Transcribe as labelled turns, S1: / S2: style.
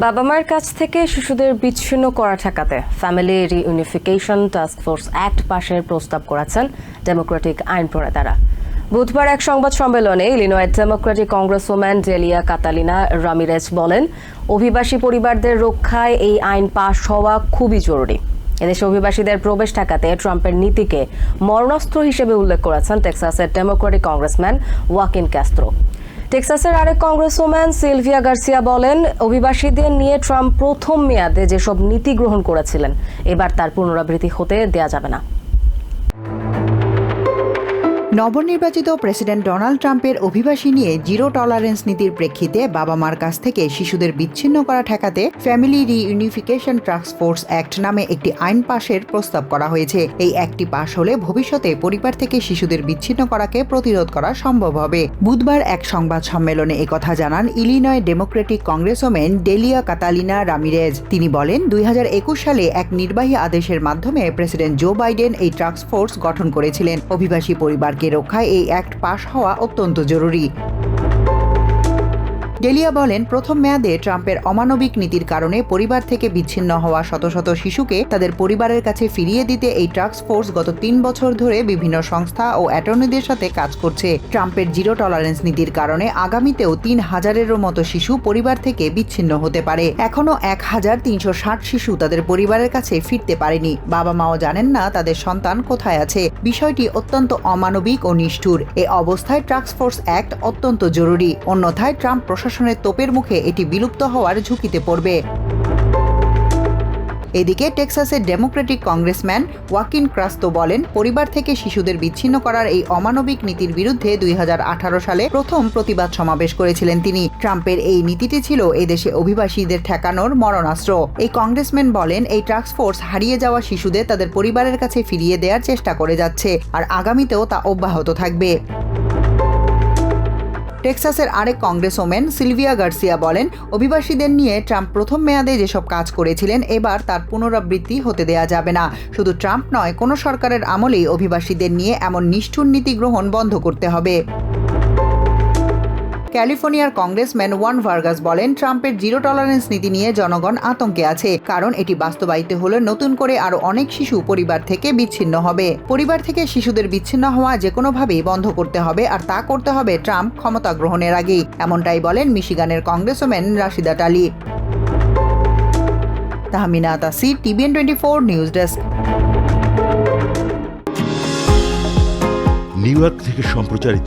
S1: বাবা মায়ের কাছ থেকে শিশুদের বিচ্ছিন্ন করা ঠেকাতে family reunification task force act পাশের প্রস্তাব করেছেন ডেমোক্রেটিক আইন প্রণেতারা। বুধবার এক সংবাদ সম্মেলনে ইলিনয়ের Democratic congresswoman Delia Catalina Ramirez বলেন, অভিবাসী পরিবারদের রক্ষায় এই আইন পাশ হওয়া খুবই জরুরি। এদেশে অভিবাসীদের প্রবেশ ঠেকাতে ট্রাম্পের নীতিকে মরণাস্ত্র হিসেবে উল্লেখ করেছেন টেক্সাসের ডেমোক্রেটিক কংগ্রেসম্যান ওয়াকিন ক্যাস্ত্রো টেক্সাসের আরেক কংগ্রেসওম্যান সিলভিয়া গার্সিয়া বলেন, অভিবাসীদের নিয়ে ট্রাম্প প্রথম মেয়াদে যেসব নীতি গ্রহণ করেছিলেন, এবার তার পুনরাবৃত্তি হতে দেয়া যাবে না।
S2: নবনির্বাচিত প্রেসিডেন্ট ডোনাল্ড ট্রাম্পের অভিবাসী নিয়ে জিরো টলারেন্স নীতির প্রেক্ষিতে বাবা মার কাছ থেকে শিশুদের বিচ্ছিন্ন করা ঠেকাতে family reunification task force act নামে একটি আইন পাশের প্রস্তাব করা হয়েছে। এই অ্যাক্টটি পাশ হলে ভবিষ্যতে পরিবার থেকে শিশুদের বিচ্ছিন্ন করাকে প্রতিরোধ করা সম্ভব হবে। বুধবার এক সংবাদ সম্মেলনে একথা জানান Illinois Democratic congresswoman Delia Catalina Ramirez. তিনি বলেন, দুই হাজার একুশ সালে এক নির্বাহী আদেশের মাধ্যমে প্রেসিডেন্ট জো বাইডেন এই টাস্ক ফোর্স গঠন করেছিলেন। অভিবাসী পরিবারকে রক্ষায় এই অ্যাক্ট পাশ হওয়া অত্যন্ত জরুরি। ডেলিয়া বলেন, প্রথম মেয়াদে ট্রাম্পের অমানবিক নীতির কারণে পরিবার থেকে বিচ্ছিন্ন হওয়া শত শত শিশুকে তাদের পরিবারের কাছে ফিরিয়ে দিতে এই টাস্ক ফোর্স গত তিন বছর ধরে বিভিন্ন সংস্থা ও অ্যাটর্নিদের সাথে কাজ করছে। ট্রাম্পের জিরো টলারেন্স নীতির কারণে আগামীতেও তিন হাজারেরও মতো শিশু পরিবার থেকে বিচ্ছিন্ন হতে পারে। এখনও এক হাজার তিনশো ষাট শিশু তাদের পরিবারের কাছে ফিরতে পারেনি। বাবা মাও জানেন না তাদের সন্তান কোথায় আছে। বিষয়টি অত্যন্ত অমানবিক ও নিষ্ঠুর। এ অবস্থায় টাস্ক ফোর্স অ্যাক্ট অত্যন্ত জরুরি। অন্যথায় ট্রাম্প প্রশাসনের তোপের মুখে এটি বিলুপ্ত হওয়ার ঝুঁকিতে পড়বে। এদিকে টেক্সাসের ডেমোক্রেটিক কংগ্রেসম্যান ওয়াকিন ক্রাস্তো বলেন, পরিবার থেকে শিশুদের বিচ্ছিন্ন করার এই অমানবিক নীতির বিরুদ্ধে দুই হাজার আঠারো সালে প্রথম প্রতিবাদ সমাবেশ করেছিলেন তিনি। ট্রাম্পের এই নীতিটি ছিল এদেশে অভিবাসীদের ঠেকানোর মরণাস্ত্র। এই কংগ্রেসম্যান বলেন, এই ফোর্স হারিয়ে যাওয়া শিশুদের তাদের পরিবারের কাছে ফিরিয়ে দেওয়ার চেষ্টা করে যাচ্ছে, আর আগামীতেও তা অব্যাহত থাকবে। টেক্সাসের আরেক কংগ্রেস ওম্যান সিলভিয়া গার্সিয়া বলেন, অভিবাসীদের নিয়ে ট্রাম্প প্রথম মেয়াদে যেসব কাজ করেছিলেন, এবার তার পুনরাবৃত্তি হতে দেয়া যাবে না। শুধু ট্রাম্প নয়, কোনো সরকারের আমলেই অভিবাসীদের নিয়ে এমন নিষ্ঠুর নীতি গ্রহণ বন্ধ করতে হবে। ক্যালিফোর্নিয়ার কংগ্রেসম্যান ওয়ান ভার্গাস বলেন, ট্রাম্পের জিরো টলারেন্স নীতি নিয়ে জনগণ আতঙ্কে আছে, কারণ এটি বাস্তবায়িত হলে নতুন করে আরও অনেক শিশু পরিবার থেকে বিচ্ছিন্ন হবে। পরিবার থেকে শিশুদের বিচ্ছিন্ন হওয়া যে কোনোভাবেই বন্ধ করতে হবে, আর তা করতে হবে ট্রাম্প ক্ষমতা গ্রহণের আগেই, এমনটাই বলেন মিশিগানের congressman Rashida Tali. Tahmina Tasir TVN twenty four news desk.
S3: New York থেকে সম্প্রচারিত